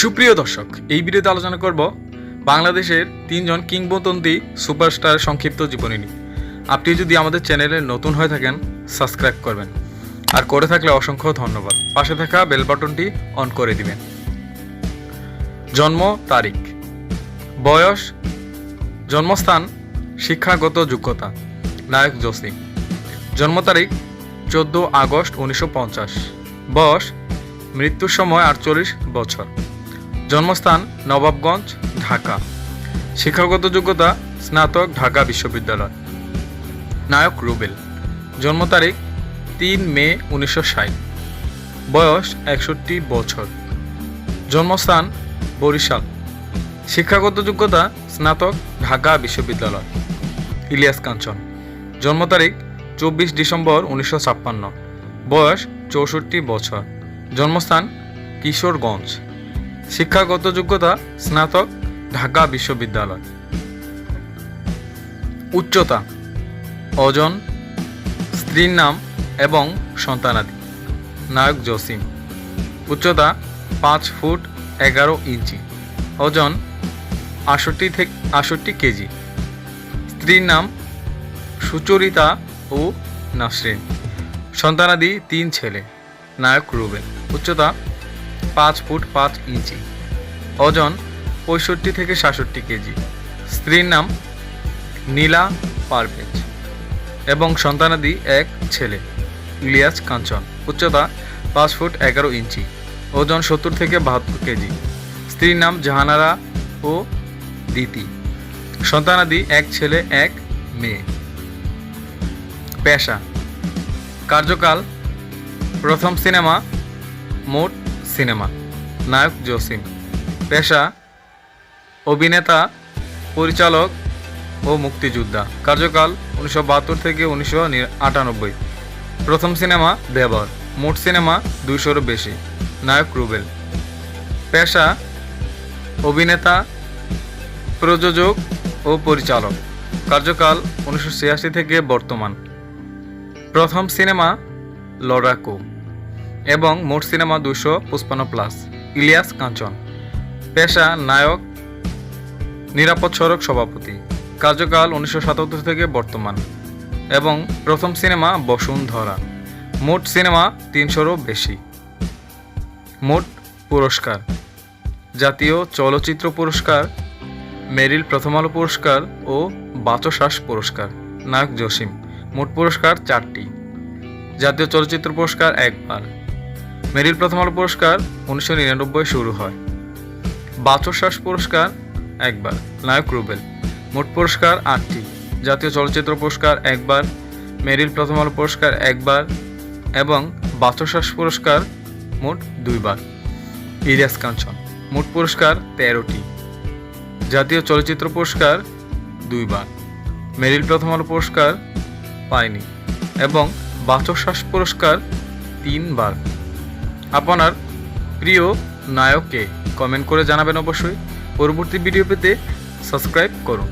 সুপ্রিয় দর্শক, এই ভিডিওতে আলোচনা করব বাংলাদেশের তিনজন কিংবদন্তি সুপারস্টার সংক্ষিপ্ত জীবনী নিয়ে। আপনি যদি আমাদের চ্যানেলে নতুন হয়ে থাকেন, সাবস্ক্রাইব করবেন। আর করে থাকলে অসংখ্য ধন্যবাদ। পাশে থাকা বেল বাটনটি অন করে দিবেন। জন্ম তারিখ। বয়স, জন্মস্থান, শিক্ষাগত যোগ্যতা। নায়ক জসিম জন্ম তারিখ, চোদ্দ আগস্ট উনিশশো পঞ্চাশ। বয়স, মৃত্যুর সময় আটচল্লিশ বছর। জন্মস্থান নবাবগঞ্জ, ঢাকা। শিক্ষাগত যোগ্যতা স্নাতক, ঢাকা বিশ্ববিদ্যালয়। নায়ক রুবেল। জন্ম তারিখ তিন মে উনিশশো ষাট। বয়স একষট্টি বছর। জন্মস্থান বরিশাল। শিক্ষাগত যোগ্যতা স্নাতক, ঢাকা বিশ্ববিদ্যালয়। ইলিয়াস কাঞ্চন। জন্ম তারিখ চব্বিশ ডিসেম্বর উনিশশো ছাপ্পান্ন। বয়স চৌষট্টি বছর। জন্মস্থান কিশোরগঞ্জ। শিক্ষাগত যোগ্যতা, স্নাতক, ঢাকা বিশ্ববিদ্যালয়। উচ্চতা, অজন, স্ত্রীর নাম এবং সন্তানাদি। নায়ক জসিম। উচ্চতা, পাঁচ ফুট এগারো ইঞ্চি। ওজন, আষট্টি থেকে, আষট্টি কেজি। স্ত্রীর নাম সুচরিতা ও নাসরিন। সন্তানাদি তিন ছেলে। নায়ক রুবেল। উচ্চতা পাঁচ ফুট পাঁচ ইঞ্চি। ওজন পঁয়ষট্টি থেকে সাতষট্টি কেজি। স্ত্রীর নাম নীলা পারভেজ এবং সন্তানাদি এক ছেলে, ইলিয়াস কাঞ্চন। উচ্চতা পাঁচ ফুট এগারো ইঞ্চি। ওজন সত্তর থেকে বাহাত্তর কেজি। স্ত্রীর নাম জাহানারা ও দিতি। সন্তানাদি এক ছেলে, এক মেয়ে। পেশা। কার্যকাল প্রথম সিনেমা মোট সিনেমা। নায়ক জসিম। পেশা, অভিনেতা, পরিচালক ও মুক্তিযোদ্ধা। কার্যকাল উনিশশো বাহাত্তর থেকে উনিশশো আটানব্বই। প্রথম সিনেমা দেবর মোট সিনেমা দুইশোরও বেশি। নায়ক রুবেল। পেশা, অভিনেতা, প্রযোজক ও পরিচালক। কার্যকাল উনিশশো ছিয়াশি থেকে বর্তমান। প্রথম সিনেমা লড়াকু। এবং মোট সিনেমা দুশো পঁচপান্ন প্লাস। ইলিয়াস কাঞ্চন, পেশা নায়ক, নিরাপদ সড়ক সভাপতি, কার্যকাল উনিশশো সাতাত্তর থেকে বর্তমান এবং প্রথম সিনেমা বসুন্ধরা। মোট সিনেমা তিনশোরও বেশি। মোট পুরস্কার, জাতীয় চলচ্চিত্র পুরস্কার, মেরিল প্রথম আলো পুরস্কার ও বাচশ্বাস পুরস্কার। নায়ক জসিম, মোট পুরস্কার চারটি। জাতীয় চলচ্চিত্র পুরস্কার একবার। মেরিল প্রথম আলো পুরস্কার উনিশশো নিরানব্বই শুরু হয়। বাচশ্বাস পুরস্কার একবার, নায়ক রুবেল। মোট পুরস্কার আটটি। জাতীয় চলচ্চিত্র পুরস্কার একবার মেরিল প্রথম আলো পুরস্কার একবার এবং বাচশ্বাস পুরস্কার মোট দুইবার। ইলিয়াস কাঞ্চন, মোট পুরস্কার তেরোটি। জাতীয় চলচ্চিত্র পুরস্কার দুইবার মেরিল প্রথম আলো পুরস্কার পায়নি এবং বাচশ্বাস পুরস্কার তিনবার। আপনার প্রিয় নায়ককে কমেন্ট করে জানাবেন অবশ্যই। পরবর্তী ভিডিও পেতে সাবস্ক্রাইব করুন।